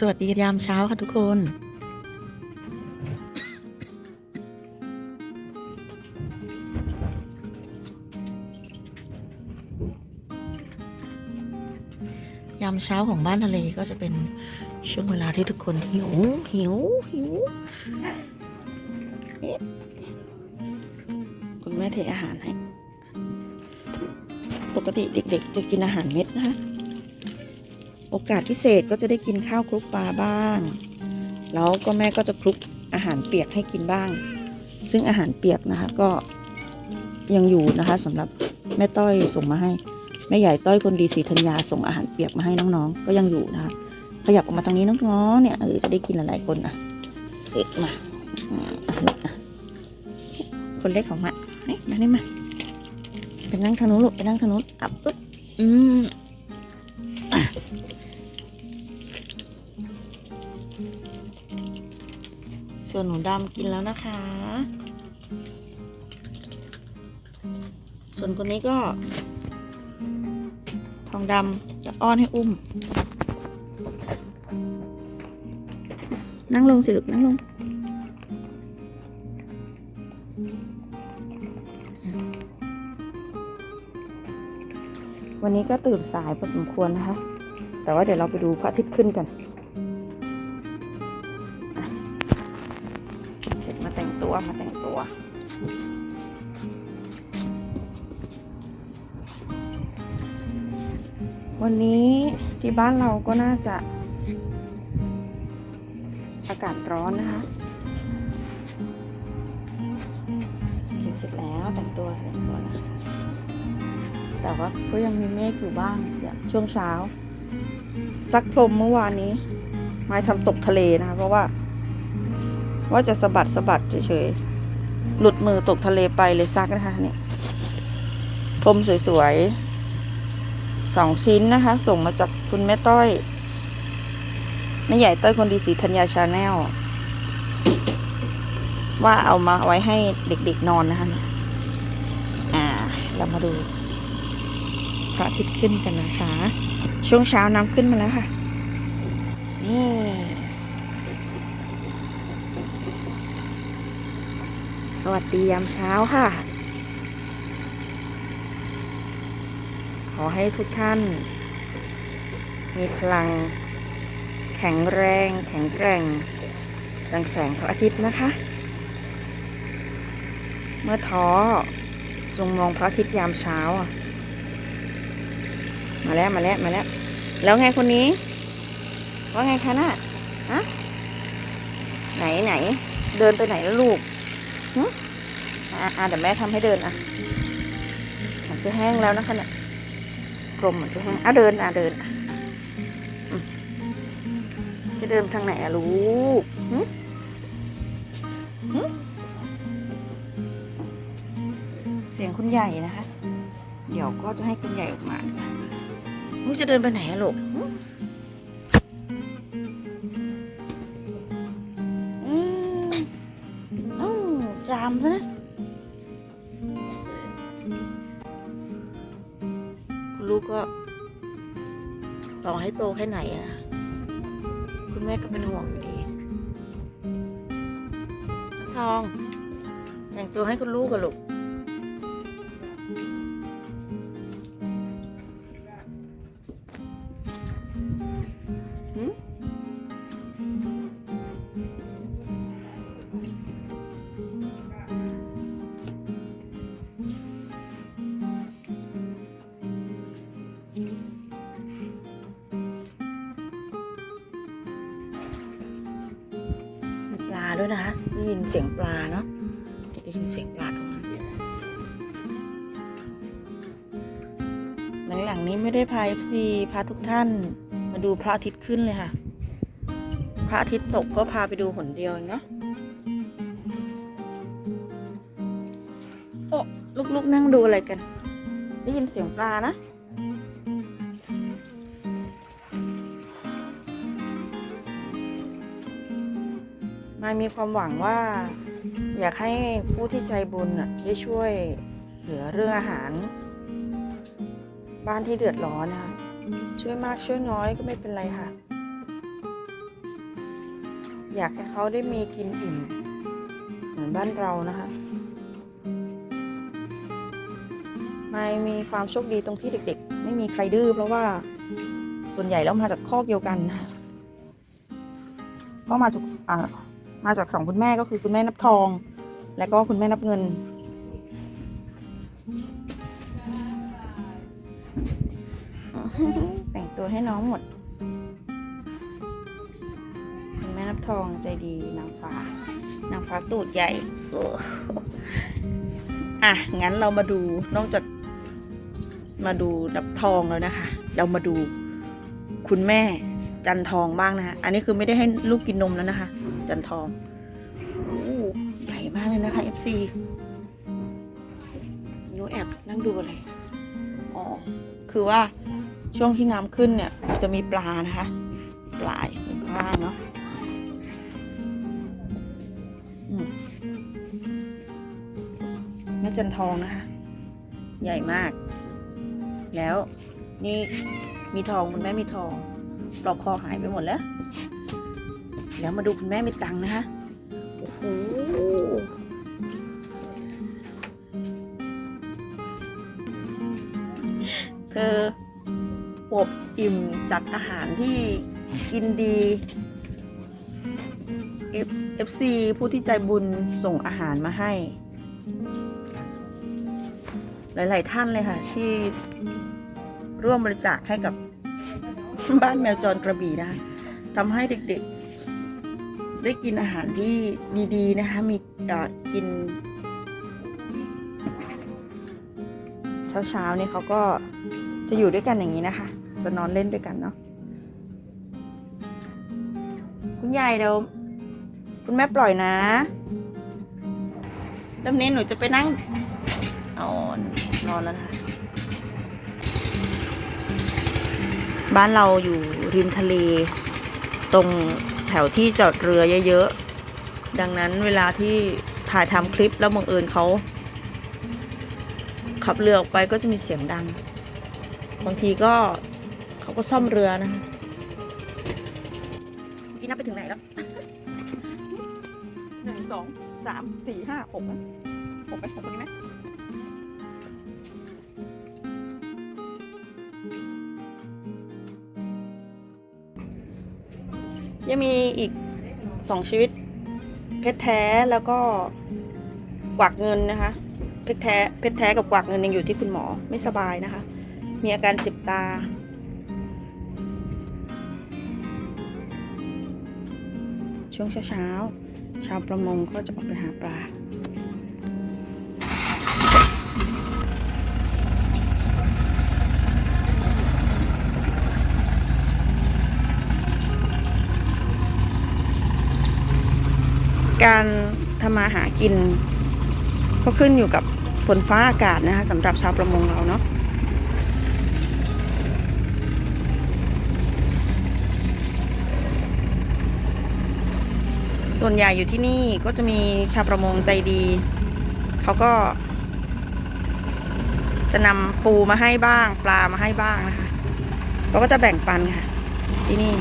สวัสดียามเช้าค่ะทุกคน ยามเช้าของบ้านทะเลก็จะเป็นช่วงเวลาที่ทุกคนหิว หิว หิว คุณแม่เทอาหารให้ ปกติเด็กๆจะกินอาหารเม็ดนะคะ โอกาสพิเศษก็จะได้กินข้าวคลุกปลาบ้าง แล้วก็แม่ก็จะคลุกอาหารเปียกให้กินบ้าง ซึ่งอาหารเปียกนะคะก็ยังอยู่นะคะสำหรับแม่ต้อยส่งมาให้แม่ใหญ่ต้อยคนดีศรีธัญญาส่งอาหารเปียกมาให้น้องๆ ก็ยังอยู่นะคะขยับออกมาตรงนี้น้องๆเนี่ยเออจะได้กินหลายๆคนอะเอกมาคนเล็กของมาเฮ้ยมาได้มาไปนั่งทางนู้นลูกไปนั่งทางนู้นอับอึ๊บอืม ส่วนหนูดำกินแล้วนะคะ ส่วนคนนี้ก็ ทองดำจะอ้อนให้อุ้ม นั่งลงสิลูกนั่งลง วันนี้ก็ตื่นสายพอสมควรนะคะ แต่ว่าเดี๋ยวเราไปดูพระอาทิตย์ขึ้นกัน ตัวมาแต่งตัว วันนี้ที่บ้านเราก็น่าจะอากาศร้อนนะคะกินเสร็จแล้วแต่งตัวแต่งตัวนะคะแต่ว่าก็ยังมีเมฆอยู่บ้างอย่างช่วงเช้าซักพรมเมื่อวานนี้ไม้ทำตกทะเลนะคะเพราะว่า ว่าจะสะบัดสะบัดเฉยๆ หลุดมือตกทะเลไปเลยซักนะคะเนี่ยพรมสวยๆสองชิ้นนะคะ ส่งมาจากคุณแม่ต้อยแม่ใหญ่ต้อยคนดีสีธัญญาชาแนลว่าเอามาไว้ให้เด็กๆนอนนะคะเนี่ยอ่า เรามาดู พระอาทิตย์ขึ้นกันนะคะ ช่วงเช้าน้ำขึ้นมาแล้วค่ะ นี่ ส วัสดียามเช้าค่ะ ขอให้ทุกท่าน มีพลัง แข็งแรง แข็งแกร่งดังแสงพระอาทิตย์นะคะ เมื่อท้อจงมองพระอาทิตย์ยามเช้าอะมาแล้วมาแล้วมาแล้ว แล้วไงคนนี้ ว่าไงคะน่ะฮะไหนไหน เดินไปไหนแล้วลูก อะอะเดี๋ยวแม่ทำให้เดินอะมันจะแห้งแล้วนะคะเนี่ยกลมมันจะแห้งอะเดินอะเดินจะเดินทางไหนอะลูกหึเสียงคุณใหญ่นะคะ เดี๋ยวก็จะให้คุณใหญ่ออกมาลูกจะเดินไปไหนอะลูกำซะนะคุณลูกก็ต่อให้โตแค่ไหนอะคุณแม่ก็เป็นห่วงอยู่ดีทอง แต่งตัวให้คุณลูกกับลูก เสียงปลาเนาะได้ยินเสียงปลาตรงนั้นหลังๆนี้ไม่ได้พา FC พาทุกท่านมาดูพระอาทิตย์ขึ้นเลยค่ะ พระอาทิตย์ตกก็พาไปดูหนเดียวเองเนาะโอ้ลูกๆนั่งดูอะไรกัน ได้ยินเสียงปลานะายมีความหวังว่า อยากให้ผู้ที่ใจบุญได้ช่วยเหลือเรื่องอาหาร บ้านที่เดือดร้อนนะคะช่วยมากช่วยน้อยก็ไม่เป็นไรค่ะ อยากให้เขาได้มีกินอิ่ม เหมือนบ้านเรานะคะไม่มีความโชคดีตรงที่เด็ก ๆ ไม่มีใครดื้อเพราะว่าส่วนใหญ่แล้วมาจากคอกเดียวกันก็มาจากอ่า มาจากสองคุณแม่ก็คือคุณแม่นับทอง และก็คุณแม่นับเงิน แต่งตัวให้น้องหมด คุณแม่นับทองใจดีนางฟ้านางฟ้าตูดใหญ่อออะ งั้นเรามาดูนอกจากมาดูนับทองแล้วนะคะ เรามาดูคุณแม่จันทองบ้างนะคะ อันนี้คือไม่ได้ให้ลูกกินนมแล้วนะคะ จันทองโอ้ใหญ่มากเลยนะคะ FC หนูแอบนั่งดูอะไร อ๋อ คือว่าช่วงที่น้ำขึ้นเนี่ย จะมีปลานะคะ ปลายอยู่ข้างล่างเนาะแม่จันทองนะคะ ใหญ่มาก แล้วนี่มีทองคุณแม่มีทองปลอกคอหายไปหมดแล้ว แล้วมาดูคุณแม่มีตังนะคะ โอ้โห เธออวบอิ่มจากอาหารที่กินดี F- FC ผู้ที่ใจบุญส่งอาหารมาให้ หลาย ๆ ท่านเลยค่ะ ที่ร่วมบริจาคให้กับบ้านแมวจรกระบี่นะคะทำให้เด็ก ๆ ได้กินอาหารที่ดี ๆ นะคะ มีกิน เช้าๆเนี่ยเขาก็จะอยู่ด้วยกันอย่างนี้นะคะ จะนอนเล่นด้วยกันเนาะคุณยายเดี๋ยวคุณแม่ปล่อยนะดำเนินหนูจะไปนั่งเอานอนแล้วนะคะบ้านเราอยู่ริมทะเลตรง แถวที่จอดเรือเยอะๆ ดังนั้นเวลาที่ถ่ายทำคลิปแล้วบังเอิญเขาขับเรือออกไปก็จะมีเสียงดัง บางทีก็เขาก็ซ่อมเรือนะคะเมื่อกี้นับไปถึงไหนแล้วหนึ่งสองสามสี่ห้าหกหกไหมหกไหม ยังมีอีกสองชีวิต เพชรแท้แล้วก็กวักเงินนะคะ เพชรแท้เพชรแท้กับกวักเงินยังอยู่ที่คุณหมอไม่สบายนะคะ มีอาการเจ็บตา ช่วงเช้าๆชาวประมงก็จะออกไปหาปลา การทำมาหากิน ก็ขึ้นอยู่กับฝนฟ้าอากาศนะคะสำหรับชาวประมงเราเนาะส่วนใหญ่อยู่ที่นี่ก็จะมีชาวประมงใจดี เขาก็ จะนำปูมาให้บ้าง ปลามาให้บ้างนะคะเขาก็จะแบ่งปันค่ะ ที่นี่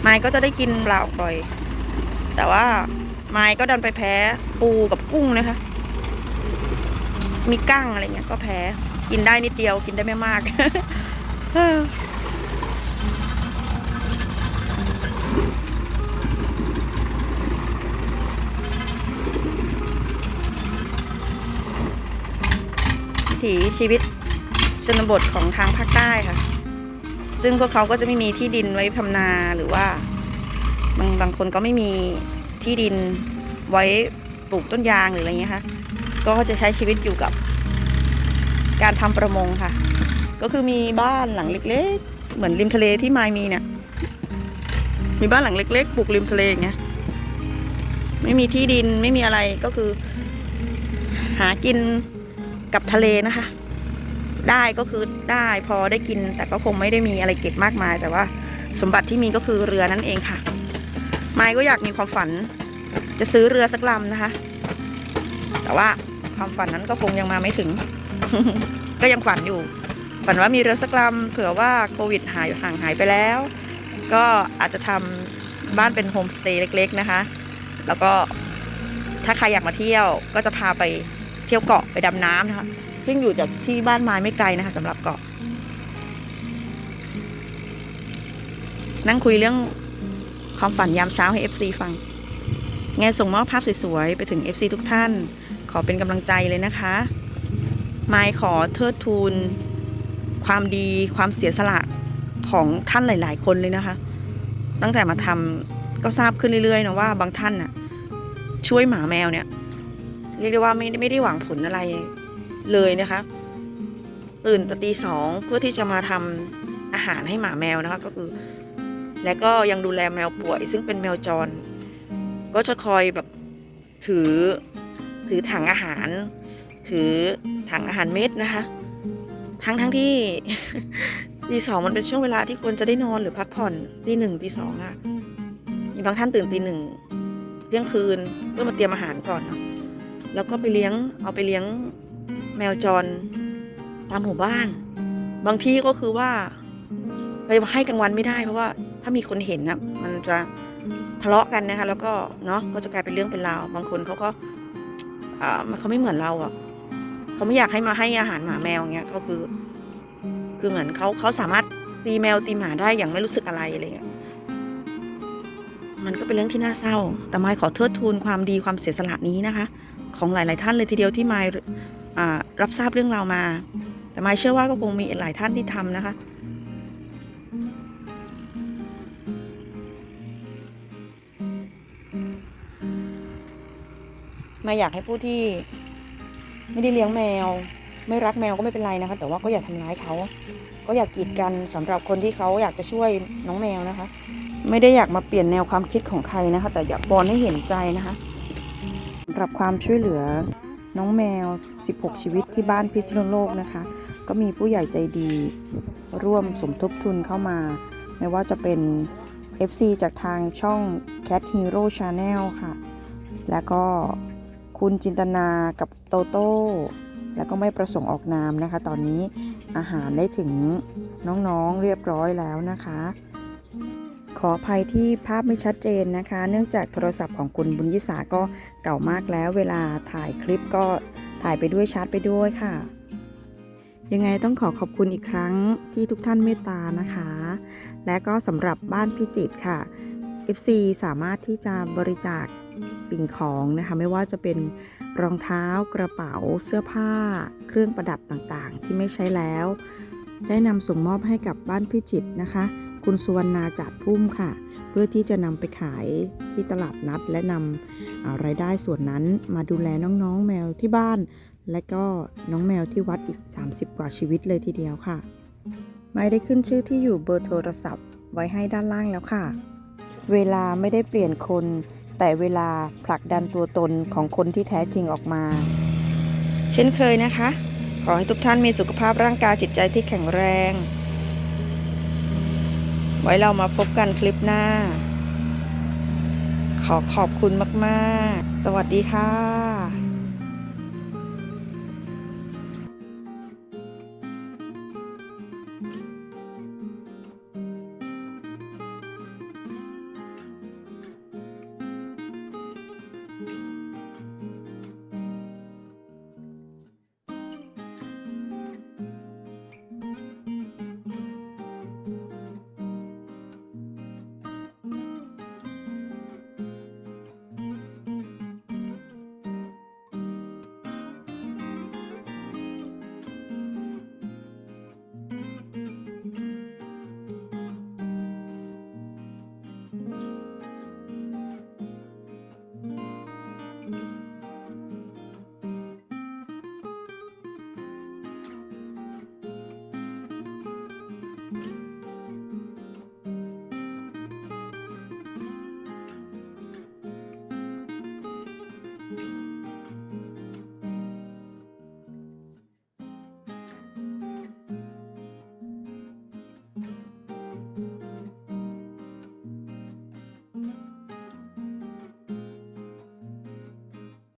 ไม้ก็จะได้กินปลาออกบ่อย แต่ว่า ไม้ก็ดันไปแพ้ปูกับกุ้งนะคะ มีกั้งอะไรเงี้ยก็แพ้ กินได้นิดเดียวกินได้ไม่มากถีชีวิตชนบทของทางภาคใต้ค่ะ ซึ่งพวกเขาก็จะไม่มีที่ดินไว้ทำนาหรือว่า บางบางคนก็ไม่มี ที่ดินไว้ปลูกต้นยางหรืออะไรเงี้ยค่ะ ก็จะใช้ชีวิตอยู่กับ การทำประมงค่ะ ก็คือมีบ้านหลังเล็ก ๆ เหมือนริมทะเลที่มายมีเนี่ย มีบ้านหลังเล็ก ๆ ปลูกริมทะเลอย่างเงี้ย ไม่มีที่ดินไม่มีอะไรก็คือ หากินกับทะเลนะคะ ได้ก็คือได้พอได้กิน แต่ก็คงไม่ได้มีอะไรเก็บมากมาย แต่ว่าสมบัติที่มีก็คือเรือนั่นเองค่ะ ไม้ก็อยากมีความฝัน จะซื้อเรือสักลำนะคะ แต่ว่าความฝันนั้นก็คงยังมาไม่ถึง ก็ยังฝันอยู่ ฝันว่ามีเรือสักลำเผื่อว่าโควิดหายห่างหายไปแล้ว ก็อาจจะทำบ้านเป็นโฮมสเตย์เล็ก ๆนะคะ แล้วก็ถ้าใครอยากมาเที่ยวก็จะพาไปเที่ยวเกาะไปดำน้ำนะคะ ซึ่งอยู่จากที่บ้านไม้ไม่ไกลนะคะสำหรับเกาะ นั่งคุยเรื่อง ความฝันยามเช้าให้ FC ฟัง ไงส่งมอบภาพสวยๆ ไปถึง FC ทุกท่าน ขอเป็นกำลังใจเลยนะคะไมายขอเทิดทูน ความดีความเสียสละของท่านหลาย ๆ คนเลยนะคะ ตั้งแต่มาทำก็ทราบขึ้นเรื่อย ๆ นะว่าบางท่านน่ะ ช่วยหมาแมวเนี่ยเรียกได้ว่าไม่ได้ไม่ได้หวังผลอะไรเลยนะคะตื่นต่ตีสองเพื่อที่จะมาทำอาหารให้หมาแมวนะคะ ก็คือ และก็ยังดูแลแมวป่วย ซึ่งเป็นแมวจร ก็จะคอยแบบถือถือถังอาหาร ถือถังอาหารเม็ดนะคะ ทั้งทั้งที่ตีสองมันเป็นช่วงเวลาที่ควรจะได้นอนหรือพักผ่อนตีหนึ่งตีสองอะมีบางท่านตื่นตีหนึ่งเที่ยงคืนเพื่อมาเตรียมอาหารก่อนเนาะแล้วก็ไปเลี้ยงเอาไปเลี้ยงแมวจรตามหมู่บ้าน บางที่ก็คือว่าไปให้กลางวันไม่ได้เพราะว่า ถ้ามีคนเห็นนะมันจะทะเลาะกันนะคะ แล้วก็เนาะก็จะกลายเป็นเรื่องเป็นราวบางคนเขาก็อ่ามันเขาไม่เหมือนเราอะเขาไม่อยากให้มาให้อาหารหมาแมวอย่างเงี้ยก็คือ คือเหมือนเขาเขาสามารถตีแมวตีหมาได้อย่างไม่รู้สึกอะไรอะไรเงี้ยมันก็เป็นเรื่องที่น่าเศร้า แต่ไมายขอเทิดทูนความดีความเสียสละนี้นะคะ ของหลาย ๆ ท่านเลยทีเดียวที่ไมายอ่ารับทราบเรื่องราวมา แต่ไมายเชื่อว่าก็คงมีหลายท่านที่ทำนะคะ มาอยากให้ผู้ที่ไม่ได้เลี้ยงแมว ไม่รักแมวก็ไม่เป็นไรนะคะ แต่ว่าก็อย่าทำร้ายเขา ก็อยากกีดกันสำหรับคนที่เขาอยากจะช่วยน้องแมวนะคะ ไม่ได้อยากมาเปลี่ยนแนวความคิดของใครนะคะ แต่อยากบอลให้เห็นใจนะคะสำหรับความช่วยเหลือน้องแมว 16 ชีวิตที่บ้านพิษณุโลกนะคะ ก็มีผู้ใหญ่ใจดี ร่วมสมทบทุนเข้ามา ไม่ว่าจะเป็น FC จากทางช่อง Cat Hero Channel ค่ะ แล้วก็ คุณจินตนากับโตโต้ แล้วก็ไม่ประสงค์ออกนามนะคะ ตอนนี้อาหารได้ถึงน้องๆเรียบร้อยแล้วนะคะ ขออภัยที่ภาพไม่ชัดเจนนะคะ เนื่องจากโทรศัพท์ของคุณบุญยิสาก็เก่ามากแล้ว เวลาถ่ายคลิปก็ถ่ายไปด้วยชาร์จไปด้วยค่ะ ยังไงต้องขอขอบคุณอีกครั้งที่ทุกท่านเมตตานะคะ และก็สำหรับบ้านพิจิตรค่ะ FC สามารถที่จะบริจาค สิ่งของนะคะไม่ว่าจะเป็นรองเท้ากระเป๋าเสื้อผ้า เครื่องประดับต่างๆ ที่ไม่ใช้แล้ว ได้นำส่งมอบให้กับบ้านพิจิตนะคะ คุณสุวรรณาจัดพุ่มค่ะ เพื่อที่จะนำไปขายที่ตลาดนัด และนำอ่ารายได้ส่วนนั้นมาดูแลน้องๆแมวที่บ้าน และก็น้องแมวที่วัดอีก 30 กว่าชีวิตเลยทีเดียวค่ะ ไม่ได้ขึ้นชื่อที่อยู่เบอร์โทรศัพท์ไว้ให้ด้านล่างแล้วค่ะ เวลาไม่ได้เปลี่ยนคน แต่เวลาผลักดันตัวตนของคนที่แท้จริงออกมา เช่นเคยนะคะ ขอให้ทุกท่านมีสุขภาพร่างกายจิตใจที่แข็งแรง ไว้เรามาพบกันคลิปหน้า ขอขอบคุณมาก ๆ สวัสดีค่ะ